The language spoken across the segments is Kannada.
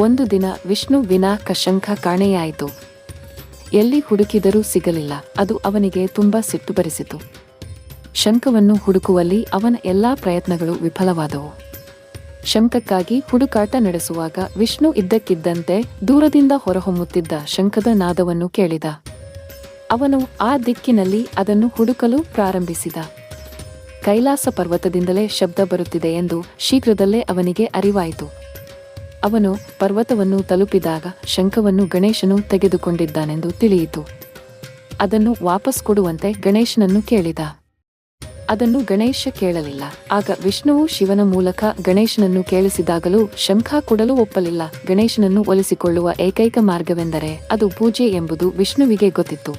ಒಂದು ದಿನ ವಿಷ್ಣು ವಿನಾಕ ಶಂಖ ಕಾಣೆಯಾಯಿತು. ಎಲ್ಲಿ ಹುಡುಕಿದರೂ ಸಿಗಲಿಲ್ಲ. ಅದು ಅವನಿಗೆ ತುಂಬಾ ಸಿಟ್ಟು ಬರಿಸಿತು ಶಂಖವನ್ನು ಹುಡುಕುವಲ್ಲಿ ಅವನ ಎಲ್ಲಾ ಪ್ರಯತ್ನಗಳು ವಿಫಲವಾದವು. ಶಂಖಕ್ಕಾಗಿ ಹುಡುಕಾಟ ನಡೆಸುವಾಗ ವಿಷ್ಣು ಇದ್ದಕ್ಕಿದ್ದಂತೆ ದೂರದಿಂದ ಹೊರಹೊಮ್ಮುತ್ತಿದ್ದ ಶಂಖದ ನಾದವನ್ನು ಕೇಳಿದ. ಅವನು ಆ ದಿಕ್ಕಿನಲ್ಲಿ ಅದನ್ನು ಹುಡುಕಲು ಪ್ರಾರಂಭಿಸಿದ. ಕೈಲಾಸ ಪರ್ವತದಿಂದಲೇ ಶಬ್ದ ಬರುತ್ತಿದೆ ಎಂದು ಶೀಘ್ರದಲ್ಲೇ ಅವನಿಗೆ ಅರಿವಾಯಿತು. ಅವನು ಪರ್ವತವನ್ನು ತಲುಪಿದಾಗ ಶಂಖವನ್ನು ಗಣೇಶನು ತೆಗೆದುಕೊಂಡಿದ್ದಾನೆಂದು ತಿಳಿಯಿತು. ಅದನ್ನು ವಾಪಸ್ ಕೊಡುವಂತೆ ಗಣೇಶನನ್ನು ಕೇಳಿದ. ಅದನ್ನು ಗಣೇಶ ಕೇಳಲಿಲ್ಲ. ಆಗ ವಿಷ್ಣುವು ಶಿವನ ಮೂಲಕ ಗಣೇಶನನ್ನು ಕೇಳಿಸಿದಾಗಲೂ ಶಂಖ ಕೊಡಲು ಒಪ್ಪಲಿಲ್ಲ. ಗಣೇಶನನ್ನು ಒಲಿಸಿಕೊಳ್ಳುವ ಏಕೈಕ ಮಾರ್ಗವೆಂದರೆ ಅದು ಪೂಜೆ ಎಂಬುದು ವಿಷ್ಣುವಿಗೆ ಗೊತ್ತಿತ್ತು.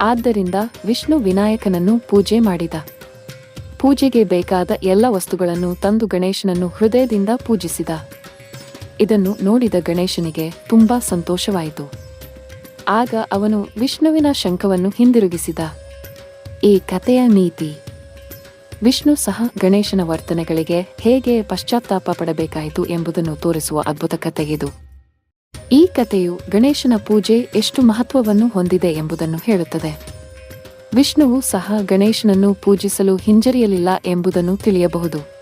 ಆದ್ದರಿಂದ ವಿಷ್ಣು ವಿನಾಯಕನನ್ನು ಪೂಜೆ ಮಾಡಿದ. ಪೂಜೆಗೆ ಬೇಕಾದ ಎಲ್ಲ ವಸ್ತುಗಳನ್ನು ತಂದು ಗಣೇಶನನ್ನು ಹೃದಯದಿಂದ ಪೂಜಿಸಿದ. ಇದನ್ನು ನೋಡಿದ ಗಣೇಶನಿಗೆ ತುಂಬಾ ಸಂತೋಷವಾಯಿತು. ಆಗ ಅವನು ವಿಷ್ಣುವಿನ ಶಂಖವನ್ನು ಹಿಂದಿರುಗಿಸಿದ. ಈ ಕಥೆಯ ನೀತಿ. ವಿಷ್ಣು ಸಹ ಗಣೇಶನ ವರ್ತನೆಗಳಿಗೆ ಹೇಗೆ ಪಶ್ಚಾತ್ತಾಪ ಪಡಬೇಕಾಯಿತು ಎಂಬುದನ್ನು ತೋರಿಸುವ ಅದ್ಭುತ ಕಥೆಯಿದು ಈ ಕಥೆಯು ಗಣೇಶನ ಪೂಜೆ ಎಷ್ಟು ಮಹತ್ವವನ್ನು ಹೊಂದಿದೆ ಎಂಬುದನ್ನು ಹೇಳುತ್ತದೆ. ವಿಷ್ಣುವು ಸಹ ಗಣೇಶನನ್ನು ಪೂಜಿಸಲು ಹಿಂಜರಿಯಲಿಲ್ಲ ಎಂಬುದನ್ನು ತಿಳಿಯಬಹುದು.